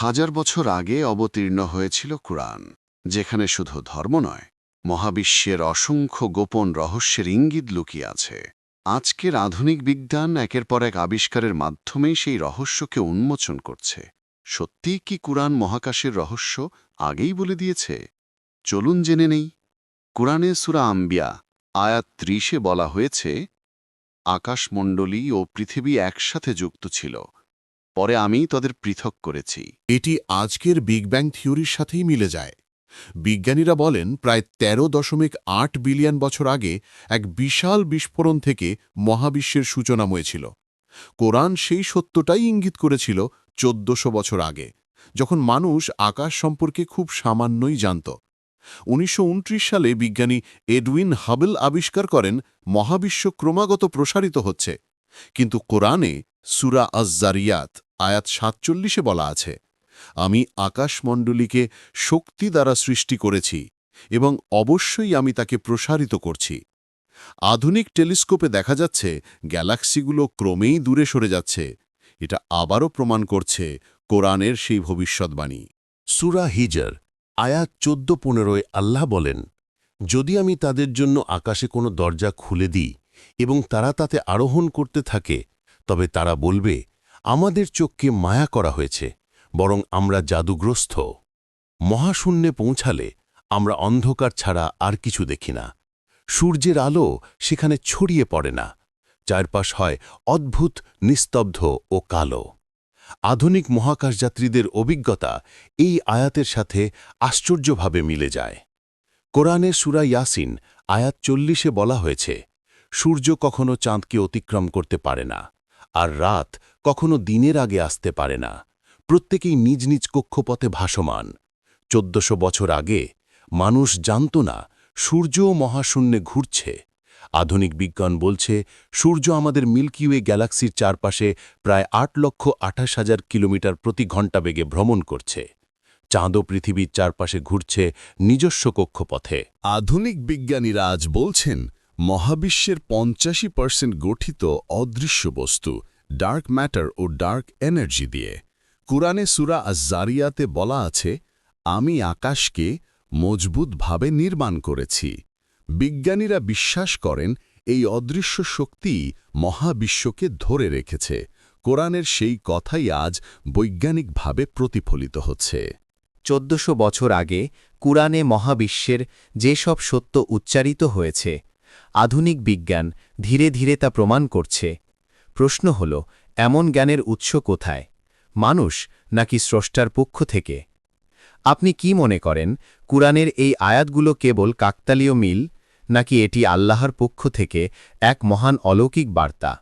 হাজার বছর আগে অবতীর্ণ হয়েছিল কুরআন, যেখানে শুধু ধর্ম নয়, মহাবিশ্বের অসংখ্য গোপন রহস্যের ইঙ্গিত লুকিয়ে আছে। আজকের আধুনিক বিজ্ঞান একের পর এক আবিষ্কারের মাধ্যমেই সেই রহস্যকে উন্মোচন করছে। সত্যিই কি কুরআন মহাকাশের রহস্য আগেই বলে দিয়েছে? চলুন জেনে নেই। কুরআনে সুরা আম্বিয়া, আয়াত ত্রিশে বলা হয়েছে, আকাশমণ্ডলী ও পৃথিবী একসাথে যুক্ত ছিল। পরে আমি তাদের পৃথক করেছি। এটি আজকের বিগ ব্যাং থিওরির সাথেই মিলে যায়। বিজ্ঞানীরা বলেন, প্রায় ১৩ দশমিক আট বিলিয়ন বছর আগে এক বিশাল বিস্ফোরণ থেকে মহাবিশ্বের সূচনা হয়েছিল। কোরআন সেই সত্যটাই ইঙ্গিত করেছিল চোদ্দশো বছর আগে, যখন মানুষ আকাশ সম্পর্কে খুব সামান্যই জানত। উনিশশো উনত্রিশ সালে বিজ্ঞানী এডউইন হাবেল আবিষ্কার করেন, মহাবিশ্ব ক্রমাগত প্রসারিত হচ্ছে। কিন্তু কোরআনে সুরা আজ্জারিয়াত, আয়াত সাতচল্লিশে বলা আছে, আমি আকাশমণ্ডলীকে শক্তি দ্বারা সৃষ্টি করেছি এবং অবশ্যই আমি তাকে প্রসারিত করছি। আধুনিক টেলিস্কোপে দেখা যাচ্ছে গ্যালাক্সিগুলো ক্রমেই দূরে সরে যাচ্ছে, এটা আবারও প্রমাণ করছে কোরআনের সেই ভবিষ্যৎবাণী। সুরা হিজর, আয়াত চোদ্দ পনেরোয় আল্লাহ বলেন, যদি আমি তাদের জন্য আকাশে কোনো দরজা খুলে দিই এবং তারা তাতে আরোহণ করতে থাকে তবে তারা বলবে, আমাদের চোখকে মায়া করা হয়েছে, বরং আমরা জাদুগ্রস্ত। মহাশূন্যে পৌঁছালে আমরা অন্ধকার ছাড়া আর কিছু দেখি না। সূর্যের আলো সেখানে ছড়িয়ে পড়ে না। চারপাশ হয় অদ্ভুত, নিস্তব্ধ ও কালো। আধুনিক মহাকাশযাত্রীদের অভিজ্ঞতা এই আয়াতের সাথে আশ্চর্যভাবে মিলে যায়। কোরআনে সুরা ইয়াসিন আয়াত চল্লিশে বলা হয়েছে, সূর্য কখনো চাঁদকে অতিক্রম করতে পারে না। আর রাত কখনো দিনের আগে আসতে পারে না। প্রত্যেকেই নিজ নিজ কক্ষপথে ভাসমান। চোদ্দশো বছর আগে মানুষ জানত না সূর্যও মহাশূন্যে ঘুরছে। আধুনিক বিজ্ঞান বলছে, সূর্য আমাদের মিল্কিওয়ে গ্যালাক্সির চারপাশে প্রায় আট লক্ষ আঠাশ হাজার কিলোমিটার প্রতি ঘণ্টা বেগে ভ্রমণ করছে। চাঁদও পৃথিবীর চারপাশে ঘুরছে নিজস্ব কক্ষপথে। আধুনিক বিজ্ঞানীরা আজ বলছেন মহাবিশ্বের পঞ্চাশি পার্সেন্ট গঠিত অদৃশ্য বস্তু ডার্ক ম্যাটার ও ডার্ক এনার্জি দিয়ে। কুরআনে সুরা আজারিয়াতে বলা আছে, আমি আকাশকে মজবুতভাবে নির্মাণ করেছি। বিজ্ঞানীরা বিশ্বাস করেন, এই অদৃশ্য শক্তি মহাবিশ্বকে ধরে রেখেছে। কোরআনের সেই কথাই আজ বৈজ্ঞানিকভাবে প্রতিফলিত হচ্ছে। চোদ্দশো বছর আগে কুরআনে মহাবিশ্বের যেসব সত্য উচ্চারিত হয়েছে আধুনিক বিজ্ঞান ধীরে ধীরে তা প্রমাণ করছে। প্রশ্ন হল, এমন জ্ঞানের উৎস কোথায়? মানুষ নাকি স্রষ্টার পক্ষ থেকে? আপনি কি মনে করেন, কুরআনের এই আয়াতগুলো কেবল কাকতালীয় মিল, নাকি এটি আল্লাহর পক্ষ থেকে এক মহান অলৌকিক বার্তা?